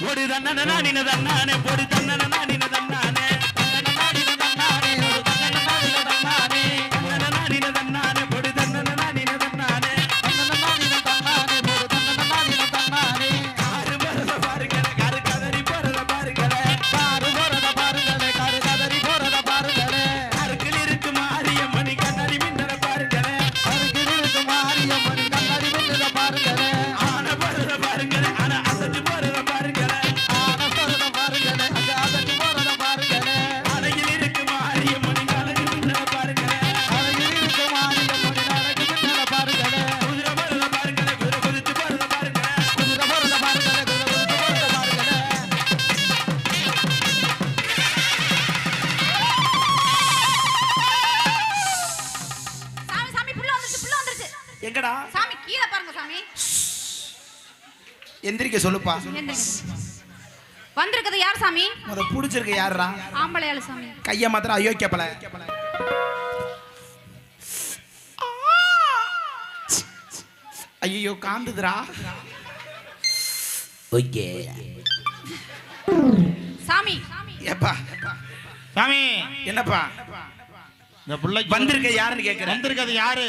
பொடி தன்னன நானின தன்னானே பொடி தன்னன நானின தன்னானே சாமி கீழே பாருங்க சாமி. எந்திரிக்க சொல்லுப்பா. வந்திருக்கிறது யார் சாமி? முத புடிச்சிருக்க யாருடா ஆம்பளையாளு சாமி. கைய மாத்திரம் அயோக்கியப்பல. ஐயோ காந்துதுடா. ஓகே. சாமி. ஏப்பா. சாமி. என்னப்பா? இந்த பிள்ளைக்கு வந்திருக்க யாருன்னு கேக்குறேன். வந்திருக்கிறது யாரு?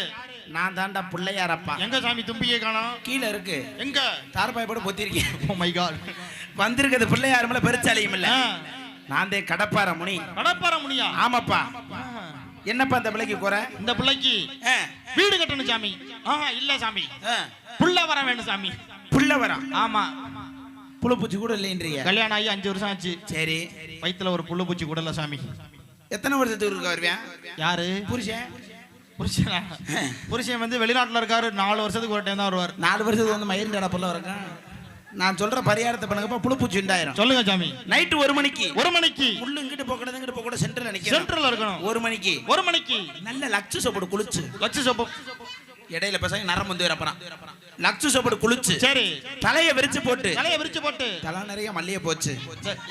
நான் தாண்டா பிள்ளையாரப்பா எங்க சாமி தும்பிக்கை காணோம்? கீழே இருக்கு. எங்க? தார்பாய் போட்டு பொத்திருக்கேன். ஓ மை காட் வந்திருக்கிறது பிள்ளையாருமில்ல பெருச்சாலையும் இல்ல. நான் தே கடப்பார முனி கடப்பார முனியா ஆமாப்பா. என்னப்பா இந்த பிள்ளைக்கு குறை? இந்த பிள்ளைக்கு வீடு கட்டணும் சாமி. ஆஹா இல்ல சாமி. புள்ள வர வேணும் சாமி. புள்ள வரான் ஆமா. புழுப்பூச்சி கூட இல்லைன்றீங்க. கல்யாணம் ஆகி அஞ்சு வருஷம் ஆச்சு. சரி. வயித்துல ஒரு புள்ள பூச்சி கூடல சாமி. எத்தனை வருஷத்துக்கு இருக்க வருவேன் யாரு? புருஷன்? புருஷனா. புருஷன் வந்து வெளிநாட்டுல இருக்காரு. நாலு வருஷத்துக்கு ஒரு டைம் தான் வருவார். நாலு வருஷத்துக்கு வந்து மயிர் புள்ள இருக்கேன் நான் சொல்ற பரிகாரத்தை பண்ணுங்கப்பா புழுப்பூச்சி உண்டாயிரும் சொல்லுங்க சாமி. நைட்டு ஒரு மணிக்கு. ஒரு மணிக்கு. முள்ளு இங்கிட்டு போக்கூடாது இங்கிட்டு போக கூட சென்டர்ல நிக்கணும். சென்ட்ரல்ல இருக்கணும். ஒரு மணிக்கு. ஒரு மணிக்கு. நல்ல லக்ஸு சோப்படு குளிச்சு. லட்ச சோப்பு. இடையில பசங்க நரம் வந்து வரப்பறான் லக்ஸு சோப்படு குளிச்சு சரி. தலைய விரிச்சு போட்டு. தலைய விரிச்சு போட்டு. தலை நிறைய மல்லிகை போச்சு.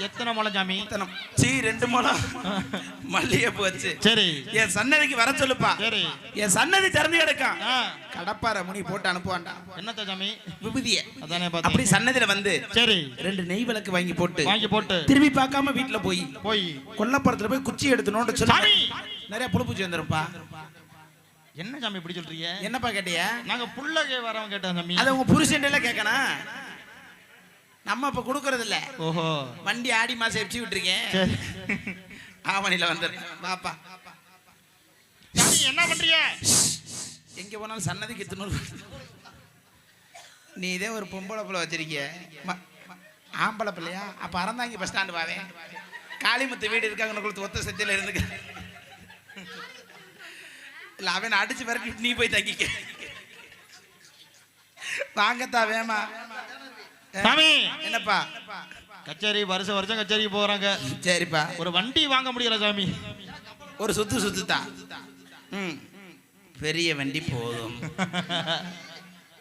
எத்தனை முளை சாமி எத்தனை? சீ ரெண்டு முழம் மல்லிகை போச்சு. சரி. என் சன்னதிக்கு வர சொல்லுப்பா. சரி. என் சன்னதி திறந்து கிடக்கான் கடப்பார முனி போட்டு அனுப்புவான்டா. என்னத்த சாமி விபூதிய. அதானே அப்படி பார்த்தேன் சன்னதில வந்து சரி. ரெண்டு நெய் விளக்கு வாங்கி போட்டு வாங்கி போட்டு. திரும்பி பார்க்காம வீட்டுல போய் போய். கொல்லப்புறத்துல போய் குச்சி எடுத்துனோட சொல்லி! நிறைய புழுப்பூச்சி வந்துருப்பா என்ன சாமி இப்படி சொல்றீங்க? என்னப்பா கேட்டிய? நாங்க புள்ள வரவங்க கேட்டோம் சாமி. அதை உங்க புருஷன் எல்லாம் கேட்கணும் நம்ம இப்ப கொடுக்கறது இல்ல ஓஹோ. வண்டி ஆடி மாசம் எப்சி விட்டுருக்கேன். ஆவணியில வந்துரு பாப்பா என்ன பண்றீங்க? எங்க போனாலும் சன்னதிக்கு எத்தனூறு நீ இதே ஒரு பொம்பளை பிள்ளை வச்சிருக்கிய. ஆம்பளை பிள்ளையா? அப்ப அறந்தாங்க பஸ் ஸ்டாண்டு வாவே காளிமுத்து வீடு இருக்காங்க கொடுத்து ஒத்த சத்தியில இருந்துக்க. இல்ல அவன் அடிச்சு விரட்டி நீ போய் தங்கிக்க. வாங்கத்தா வேமா. சாமி. என்னப்பா? கச்சேரி வருஷம் வருஷம் கச்சேரிக்கு போறாங்க. சரிப்பா. ஒரு வண்டி வாங்க முடியல சாமி. ஒரு சுத்து சுத்துத்தா ம். பெரிய வண்டி போதும்.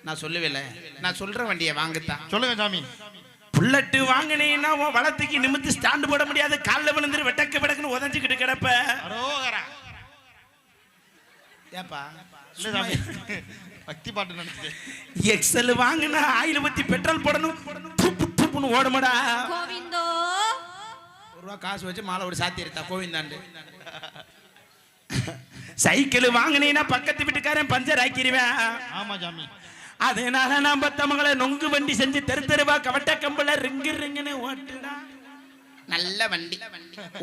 நான் சொல்லுவேல நான் சொல்ற வண்டியை வாங்கத்தான் சொல்லுங்க சாமி. புல்லட்டு வாங்கினீங்கன்னா வளத்துக்கு நிமித்து ஸ்டாண்டு போட முடியாது. காலில் விழுந்துரு வெட்டக்கு வெடக்குன்னு உதஞ்சிக்கிட்டு கிடப்ப. ஏப்பா? பக்தி பாட்டு நினைச்சது எக்ஸல் வாங்கினா ஆயில் ஊத்தி பெட்ரோல் போடணும். துப்பு துப்புன்னு ஓடுமடா. கோவிந்தோ? ஒரு ரூபா காசு வச்சு மாலை ஒரு சாத்தி எடுத்தா கோவிந்தாண்டு. சைக்கிள் வாங்கினீங்கன்னா பக்கத்து வீட்டுக்காரன் பஞ்சர் ஆக்கிடுவேன். ஆமா சாமி அதனால நான் பத்தவங்களை நொங்கு வண்டி செஞ்சு தெரு தெருவா கவட்ட கம்பல ரிங்கு ரிங்குன்னு ஓட்டுடா நல்ல வண்டி.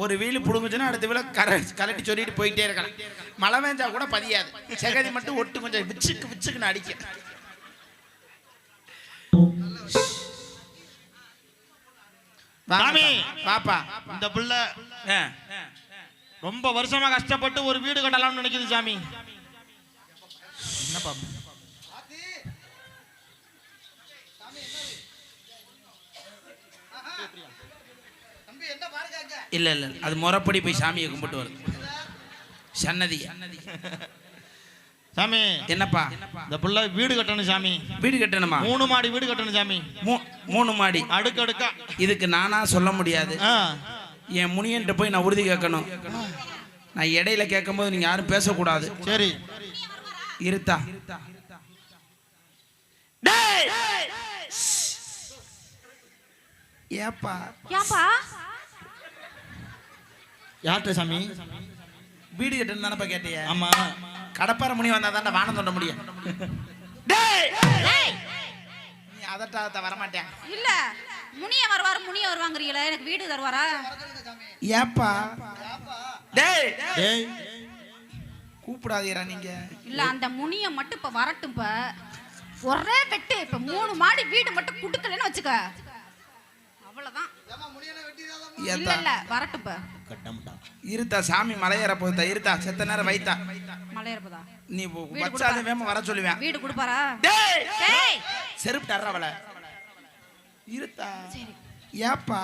ஒரு வீல் புடுங்குச்சுன்னா அடுத்த வீல கர கலட்டி சொல்லிட்டு போயிட்டே இருக்கலாம். மழை வேஞ்சா கூட பதியாது. செகதி மட்டும் ஒட்டு கொஞ்சம் விச்சுக்கு விச்சுக்குன்னு அடிக்க சாமி! பாப்பா இந்த புள்ள ரொம்ப வருஷமா கஷ்டப்பட்டு ஒரு வீடு கட்டலாம்னு நினைக்குது சாமி. என்னப்பா? இல்ல இல்ல அது முறைப்படி போய் சாமியை கும்பிட்டு வருது. சன்னதி. சாமி என்னப்பா? இந்த புள்ள வீடு கட்டணும் சாமி. வீடு கட்டணுமா? மூணு மாடி வீடு கட்டணும் சாமி. மூ- மூணு மாடி. அடுக்கடுக்கா. இதுக்கு நானா சொல்ல முடியாது. என் முனியன்ட்ட போய் நான் உறுதி கேட்கணும். நான் இடையில கேட்கும்போது நீங்க யாரும் பேசக்கூடாது. சரி. இருத்தா? டேய்! ஏப்பா? ஏன்பா யார்கிட்ட சாமி? வீடு கட்டுன்னு தானப்பா கேட்டிய. ஆமா. கடப்பார முனி வந்தா தாண்டா வானம் தொண்ட முடியும். டேய்! நீ அதட்டாத வரமாட்டேன். இல்ல முனிய வருவாரு முனிய வருவாங்கறீங்களே எனக்கு வீடு தருவாரா? ஏப்பா? டேய்! டேய்! கூப்பிடாதீரா நீங்க. இல்ல அந்த முனிய மட்டும் இப்ப வரட்டும் இப்ப. ஒரே வெட்டு இப்ப மூணு மாடி வீடு மட்டும் குடுக்கலன்னு வச்சுக்க. அவ்வளவுதான். இல்ல இல்ல வரட்டும் இப்ப. கட்டம்டா இருத்தா சாமி மலையேற போகுதா இருத்தா செத்த நேரம் வைத்தா? மலையறப்பதா நீ வீடு வச்சாலே கொடுப்பா. வேம வர சொல்லுவேன். வீடு கொடுப்பாரா? டேய்! டேய்! செருப்பு தர்ற அவளை. இருத்தா ஏப்பா?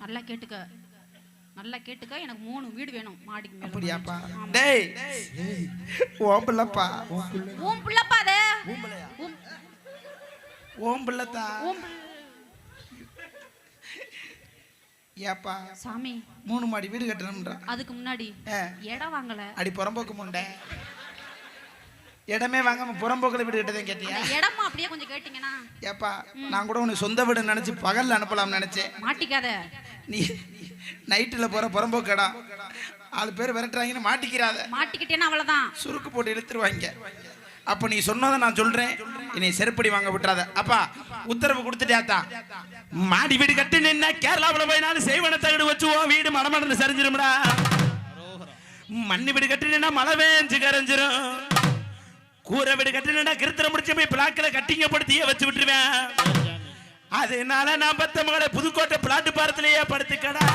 நல்லா கேட்டுக்க. நல்லா கேட்டுக்க எனக்கு மூணு வீடு வேணும் மாடிக்கு மேல. அப்படியாப்பா? டேய்! உன் புள்ளப்பா. அது? உன் ஓம்பலத்தா உன் புள்ள- ஏப்பா சாமி. மூணு மாடி வீடு கட்டணும்ன்றா. அதுக்கு முன்னாடி இடம் வாங்கல. அடி புறம்போக்கு முண்டை. இடமே வாங்காம புறம்போக்குல வீடு கட்டதான் கேட்டியா? இடமா அப்படியே கொஞ்சம் கேட்டீங்கன்னா. ஏப்பா நான் கூட உனக்கு சொந்த வீடு நினைச்சு பகல்ல அனுப்பலாம்னு நினைச்சேன். மாட்டிக்காத. நீ நைட்டில் போற புறம்போக்கு இடம். ஆளு பேர் விரட்டுறாங்கன்னு மாட்டிக்கிறாத. மாட்டிக்கிட்டேன்னா அவ்வளவுதான். சுருக்கு போட்டு இழுத்துருவாங்க. அப்ப நீ சொன்னதை நான் சொல்றேன். என்னை செருப்படி வாங்க விட்டுறாத. அப்பா உத்தரவு கொடுத்துட்டியாத்தா? மாடி வீடு கட்டி நின்ன கேரளாவில் போய் நான் செய்வன தகடு வச்சு வீடு மனமடந்து சரிஞ்சிரும்டா. மண்ணு வீடு கட்டி நின்னா மழை வேஞ்சு கரைஞ்சிரும். கூரை வீடு கட்டி நின்னா கிருத்திர முடிச்சு போய் பிளாக்கில் கட்டிங்க படுத்தியே வச்சு விட்டுருவேன். அதனால நான் பத்த மகளை புதுக்கோட்டை பிளாட்டு பாரத்திலேயே படுத்துக்கடா.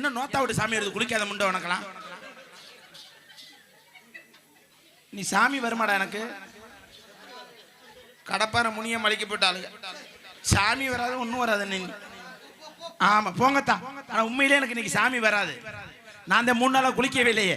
என்ன நோத்தா விட்டு சாமி எடுத்து குளிக்காத முண்டை உனக்கெல்லாம்? நீ சாமி வருமாடா எனக்கு. கடப்பார முனிய மலைக்கு போட்டாளுங்க சாமி வராது ஒன்றும் வராது நீ. ஆமா போங்கத்தா. ஆனா உண்மையிலே எனக்கு இன்னைக்கு சாமி வராது. நான் அந்த மூணு நாளா குளிக்கவே இல்லையே.